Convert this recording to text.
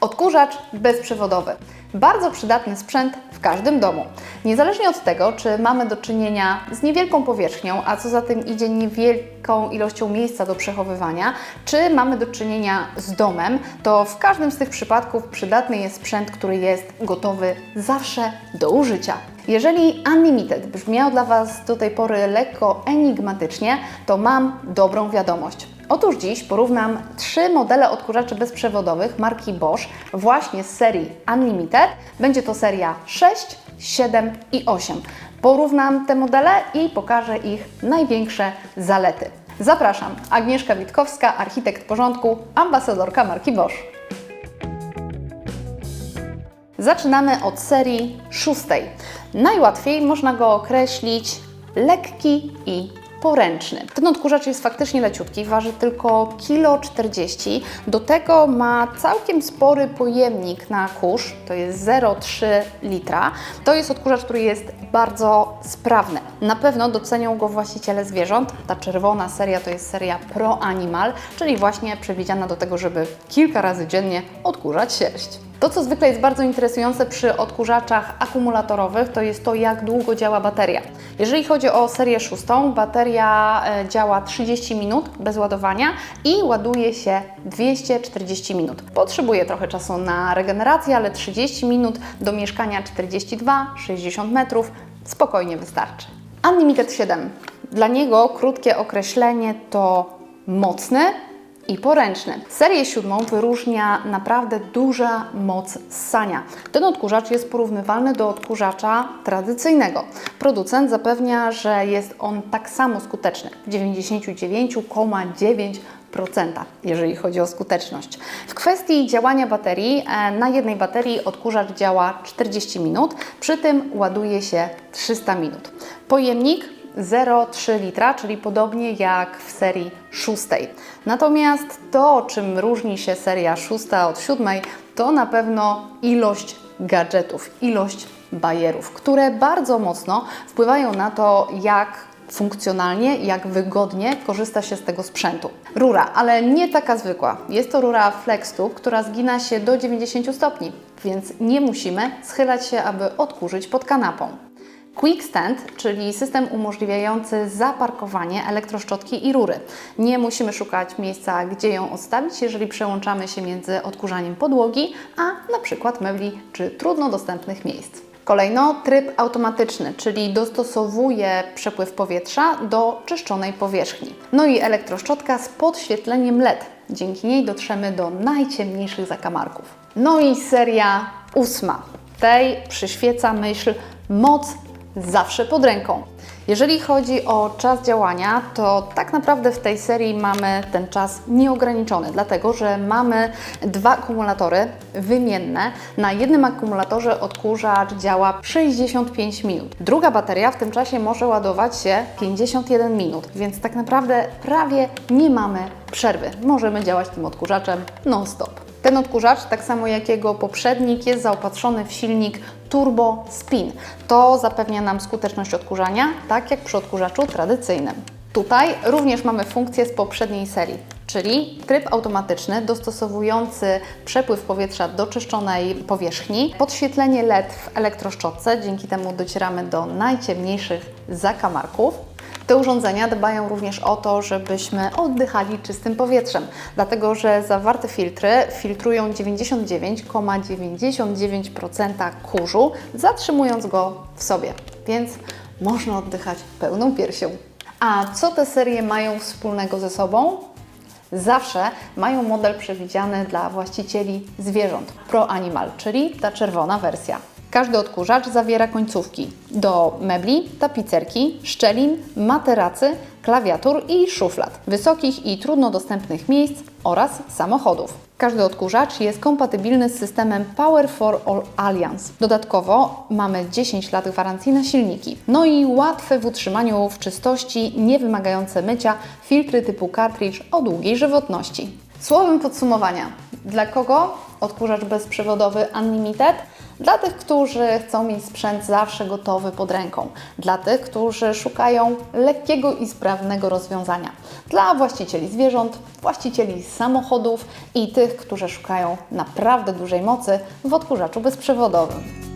Odkurzacz bezprzewodowy. Bardzo przydatny sprzęt w każdym domu. Niezależnie od tego, czy mamy do czynienia z niewielką powierzchnią, a co za tym idzie niewielką ilością miejsca do przechowywania, czy mamy do czynienia z domem, to w każdym z tych przypadków przydatny jest sprzęt, który jest gotowy zawsze do użycia. Jeżeli Unlimited brzmiał dla Was do tej pory lekko enigmatycznie, to mam dobrą wiadomość. Otóż dziś porównam trzy modele odkurzaczy bezprzewodowych marki Bosch właśnie z serii Unlimited. Będzie to seria 6, 7 i 8. Porównam te modele i pokażę ich największe zalety. Zapraszam, Agnieszka Witkowska, architekt porządku, ambasadorka marki Bosch. Zaczynamy od serii szóstej. Najłatwiej można go określić lekki i poręczny. Ten odkurzacz jest faktycznie leciutki, waży tylko 1,40 kg. Do tego ma całkiem spory pojemnik na kurz, to jest 0,3 litra. To jest odkurzacz, który jest bardzo sprawny. Na pewno docenią go właściciele zwierząt. Ta czerwona seria to jest seria Pro Animal, czyli właśnie przewidziana do tego, żeby kilka razy dziennie odkurzać sierść. To, co zwykle jest bardzo interesujące przy odkurzaczach akumulatorowych, to jest to, jak długo działa bateria. Jeżeli chodzi o serię szóstą, bateria e, działa 30 minut bez ładowania i ładuje się 240 minut. Potrzebuje trochę czasu na regenerację, ale 30 minut do mieszkania 42-60 metrów spokojnie wystarczy. Unlimited 7. Dla niego krótkie określenie to mocny, i poręczny. Serię siódmą wyróżnia naprawdę duża moc ssania. Ten odkurzacz jest porównywalny do odkurzacza tradycyjnego. Producent zapewnia, że jest on tak samo skuteczny 99,9%, jeżeli chodzi o skuteczność. W kwestii działania baterii, e, na jednej baterii odkurzacz działa 40 minut, przy tym ładuje się 300 minut. Pojemnik 0,3 litra, czyli podobnie jak w serii szóstej. Natomiast to, czym różni się seria szósta od siódmej, to na pewno ilość gadżetów, ilość bajerów, które bardzo mocno wpływają na to, jak funkcjonalnie, jak wygodnie korzysta się z tego sprzętu. Rura, ale nie taka zwykła. Jest to rura FlexTube, która zgina się do 90 stopni, więc nie musimy schylać się, aby odkurzyć pod kanapą. Quick Stand, czyli system umożliwiający zaparkowanie elektroszczotki i rury. Nie musimy szukać miejsca, gdzie ją odstawić, jeżeli przełączamy się między odkurzaniem podłogi, a na przykład mebli czy trudno dostępnych miejsc. Kolejno tryb automatyczny, czyli dostosowuje przepływ powietrza do czyszczonej powierzchni. No i elektroszczotka z podświetleniem LED. Dzięki niej dotrzemy do najciemniejszych zakamarków. No i seria ósma. Tej przyświeca myśl moc zawsze pod ręką. Jeżeli chodzi o czas działania, to tak naprawdę w tej serii mamy ten czas nieograniczony, dlatego że mamy dwa akumulatory wymienne. Na jednym akumulatorze odkurzacz działa 65 minut. Druga bateria w tym czasie może ładować się 51 minut, więc tak naprawdę prawie nie mamy przerwy. Możemy działać tym odkurzaczem non-stop. Ten odkurzacz, tak samo jak jego poprzednik, jest zaopatrzony w silnik Turbo Spin. To zapewnia nam skuteczność odkurzania, tak jak przy odkurzaczu tradycyjnym. Tutaj również mamy funkcję z poprzedniej serii, czyli tryb automatyczny dostosowujący przepływ powietrza do czyszczonej powierzchni, podświetlenie LED w elektroszczotce, dzięki temu docieramy do najciemniejszych zakamarków. Te urządzenia dbają również o to, żebyśmy oddychali czystym powietrzem, dlatego że zawarte filtry filtrują 99,99% kurzu, zatrzymując go w sobie, więc można oddychać pełną piersią. A co te serie mają wspólnego ze sobą? Zawsze mają model przewidziany dla właścicieli zwierząt Pro Animal, czyli ta czerwona wersja. Każdy odkurzacz zawiera końcówki do mebli, tapicerki, szczelin, materacy, klawiatur i szuflad, wysokich i trudno dostępnych miejsc oraz samochodów. Każdy odkurzacz jest kompatybilny z systemem Power for All Alliance. Dodatkowo mamy 10 lat gwarancji na silniki. No i łatwe w utrzymaniu w czystości, nie wymagające mycia filtry typu cartridge o długiej żywotności. Słowem podsumowania. Dla kogo odkurzacz bezprzewodowy Unlimited? Dla tych, którzy chcą mieć sprzęt zawsze gotowy pod ręką. Dla tych, którzy szukają lekkiego i sprawnego rozwiązania. Dla właścicieli zwierząt, właścicieli samochodów i tych, którzy szukają naprawdę dużej mocy w odkurzaczu bezprzewodowym.